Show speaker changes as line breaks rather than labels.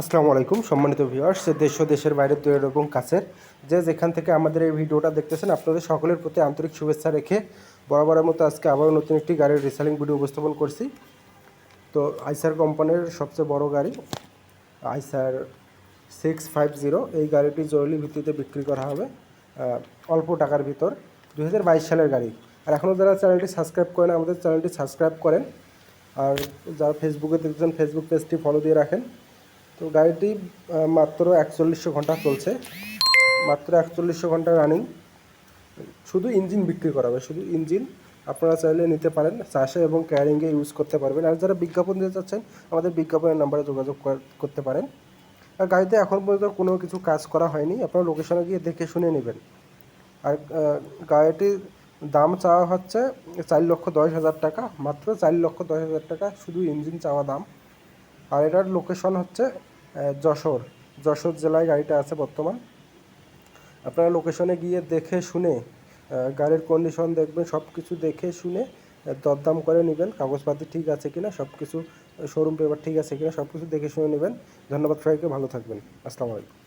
আসসালামু আলাইকুম, সম্মানিত ভিউয়ার্স দেশ দেশের বাইরে তৈরি এবং কাছের। যে যেখান থেকে আমাদের এই ভিডিওটা দেখতেছেন, আপনাদের সকলের প্রতি আন্তরিক শুভেচ্ছা রেখে বরাবরের মতো আজকে আবারও নতুন একটি গাড়ির রিসেলিং ভিডিও উপস্থাপন করছি। তো আইসার কোম্পানির সবচেয়ে বড় গাড়ি, আইসার সিক্স ফাইভ জিরো এই গাড়িটি জরুরি ভিত্তিতে বিক্রি করা হবে অল্প টাকার ভিতর দু হাজার বাইশ সালের গাড়ি। আর এখনও যারা চ্যানেলটি সাবস্ক্রাইব করেন, আমাদের চ্যানেলটি সাবস্ক্রাইব করেন। আর যারা ফেসবুকে দেখছেন ফেসবুক পেজটি ফলো দিয়ে রাখেন। তো গাড়িটি মাত্র একচল্লিশশো ঘণ্টা চলছে। মাত্র একচল্লিশশো ঘণ্টা রানিং শুধু ইঞ্জিন বিক্রি করা হবে, শুধু ইঞ্জিন আপনারা চাইলে নিতে পারেন, চাষে এবং ক্যারিংয়ে ইউজ করতে পারবেন। আর যারা বিজ্ঞাপন দিতে চাচ্ছেন, আমাদের বিজ্ঞাপনের নাম্বারে যোগাযোগ করতে পারেন। আর গাড়িতে এখন পর্যন্ত কোনো কিছু কাজ করা হয়নি, আপনারা লোকেশনে গিয়ে দেখে শুনে নেবেন। আর গাড়িটির দাম চাওয়া হচ্ছে চার লক্ষ দশ হাজার টাকা, মাত্র চার লক্ষ দশ হাজার টাকা শুধু ইঞ্জিন চাওয়া দাম। আর এটার লোকেশন হচ্ছে যশোর। যশোর জেলায় গাড়িটা আছে বর্তমান। আপনারা লোকেশনে গিয়ে দেখে শুনে গাড়ির কন্ডিশন দেখবেন সব কিছু দেখে শুনে দরদাম করে নেবেন। কাগজপাতি ঠিক আছে কিনা সব কিছু শোরুম পেপার ঠিক আছে কিনা সব কিছু দেখে শুনে নেবেন। ধন্যবাদ সবাইকে, ভালো থাকবেন। আসসালামু আলাইকুম।